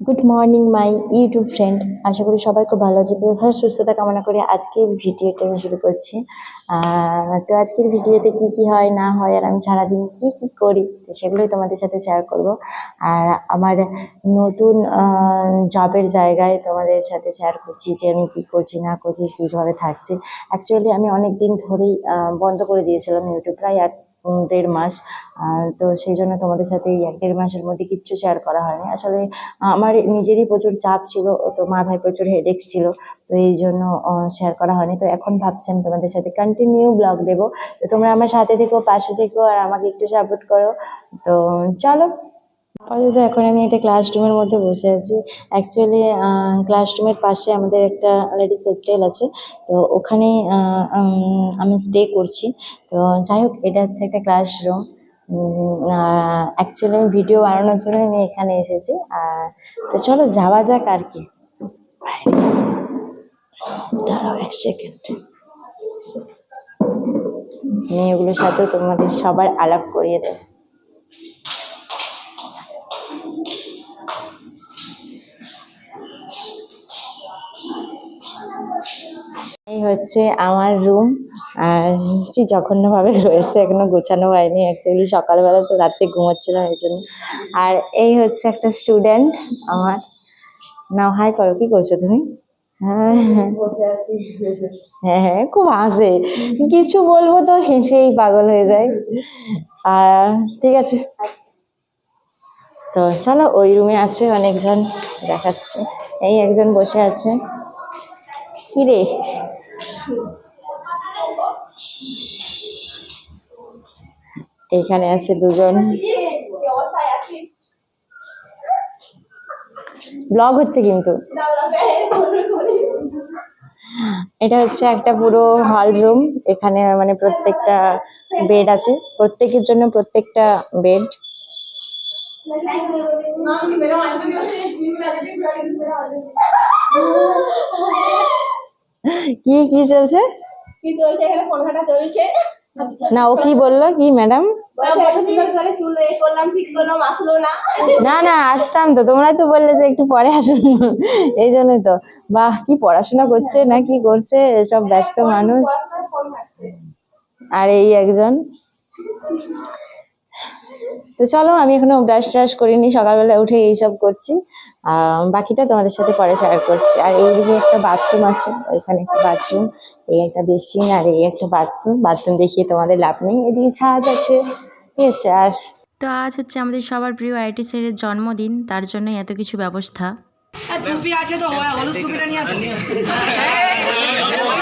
Good morning my YouTube friend আশা করি সবাই খুব ভালো আছে। তো সুস্থতা কামনা করে আজকের ভিডিওটা আমি শুরু করছি। তো আজকের ভিডিওতে কি কি হয়, না হয়, আর আমি সারাদিন কি কি করি সেগুলোই তোমাদের সাথে শেয়ার করব। আর আমার নতুন জবের জায়গায় তোমাদের সাথে শেয়ার করছি যে আমি কি করছি, না করছি, কীভাবে থাকছি। অ্যাকচুয়ালি আমি অনেক দিন ধরেই বন্ধ করে দিয়েছিলাম ইউটিউব প্রায় দেড় মাস। তো সেই জন্য তোমাদের সাথে এই এক দেড় মাসের মধ্যে কিচ্ছু শেয়ার করা হয়নি। আসলে আমার নিজেরই প্রচুর চাপ ছিল, তো মাথায় প্রচুর হেডেক ছিল, তো এই জন্য শেয়ার করা হয়নি। তো এখন ভাবছি আমি তোমাদের সাথে কন্টিনিউ ব্লগ দেবো। তো তোমরা আমার সাথে থেকো, পাশে থেকো, আর আমাকে একটু সাপোর্ট করো। তো চলো। আপাতত এখন আমি একটা ক্লাসরুমের মধ্যে বসে আছি। অ্যাকচুয়ালি ক্লাসরুমের পাশে আমাদের একটা লেডিস হোস্টেল আছে। তো ওখানে আমি স্টে করছি। তো যাই হোক, এটা হচ্ছে একটা ক্লাসরুম অ্যাকচুয়ালি আমি ভিডিও বানানোর জন্য আমি এখানে এসেছি। আর, তো চলো, যাওয়া যাক আর কি। দাঁড়াও এক সেকেন্ড মেয়েগুলোর সাথে তোমাদের সবার আলাপ করিয়ে দেবো হচ্ছে আমার রুম আর যে জঘন্যভাবে রয়েছে, এখনও গোছানো হয়নি অ্যাকচুয়ালি সকালবেলা তো রাত্রে ঘুমাচ্ছিলাম এই জন্য। আর এই হচ্ছে একটা স্টুডেন্ট আমার। নাও হাই করো, কি করছ তুমি? হ্যাঁ হ্যাঁ হ্যাঁ খুব হাসে। কিছু বলব তো, হেসেই পাগল হয়ে যায়। আর ঠিক আছে। তো চলো, ওই রুমে আছে অনেকজন, দেখাচ্ছে। এই একজন বসে আছে। কি রে? এখানে আছে দুজন। ব্লগ হচ্ছে কিন্তু। এটা হচ্ছে একটা পুরো হল রুম এখানে মানে প্রত্যেকটা বেড আছে। প্রত্যেকের জন্য প্রত্যেকটা বেড কি কি চলছে? কি চলছে? এখানে ফোন ঘাটা চলছে। না, ও কি বলল? কি ম্যাডাম না না, আসতাম তো। তোমরা তো বললে যে একটু পরে আসুন। এই জন্যই তো। বাহ, কি পড়াশোনা করছে না কি করছে? সব ব্যস্ত মানুষ। আর এই একজন? তো চলো আমি এখনও ব্রাশ ট্রাশ করিনি সকালবেলা উঠে এইসব করছি। বাকিটা তোমাদের সাথে পরে শেয়ার করছি। আর এইদিকে একটা বাথরুম আছে ওইখানে একটা বাথরুম এই একটা বেসিন আর এই একটা বাথরুম বাথরুম দেখিয়ে তোমাদের লাভ নেই। এদিকে ছাদ আছে ঠিক আছে আর তো আজ হচ্ছে আমাদের সবার প্রিয় আইটি স্যারের জন্মদিন তার জন্য এত কিছু ব্যবস্থা। টুপি আছে তো হলুদ টুপিটা নিয়ে আসো।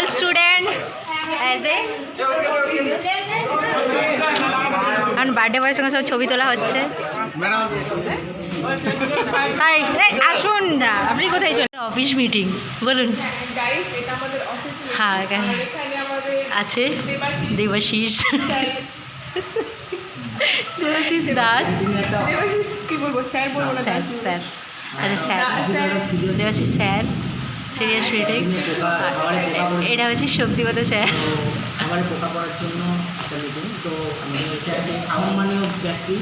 অল স্টুডেন্ট অ্যাজ এ এখন বার্থডে বয়ের সঙ্গে সব ছবি তোলা হচ্ছে। তাই এই, আসুন না আপনি কোথায় চলে অফিস মিটিং বলুন। হ্যাঁ এখানে আছে। দেবাশিস। দেবাশিস দাস। কি বলব? স্যার বলব না স্যার স্যার। আচ্ছা sir. Debashis sir. Serious meeting এটা হচ্ছে শক্তিগত স্যার খাবারে পোকা পড়ার জন্য একটা মিটিং তো আমাদের এখানে সম্মানীয় ব্যক্তি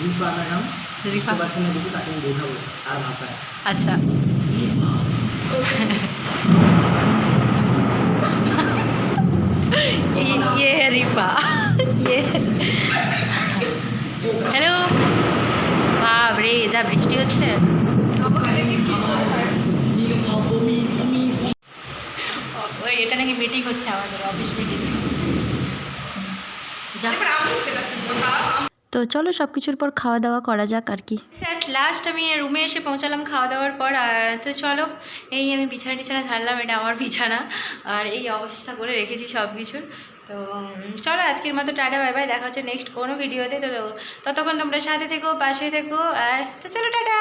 রূপা ম্যাডাম রিফা। বুঝতে পারছেন না কিছু তাকে আমি বোঝাবো আর ভাষায় আচ্ছা ये है रिपा ये হ্যালো বাপ রে যা বৃষ্টি হচ্ছে এটা নাকি মিটিং হচ্ছে আমাদের অফিস মিটিং তো চলো সব কিছুর পর খাওয়া দাওয়া করা যাক আর কি। অ্যাট লাস্ট আমি রুমে এসে পৌঁছালাম খাওয়া দাওয়ার পর আর তো চলো এই আমি বিছানা টিছানা ঝাড়লাম এটা আমার বিছানা আর এই অবস্থা করে রেখেছি সব কিছুর তো চলো আজকের মতো টাটা বাই বাই দেখা হচ্ছে নেক্সট কোনো ভিডিওতে তো ততক্ষণ তোমরা সাথে থেকো পাশে থেকো আর তো চলো টাটা!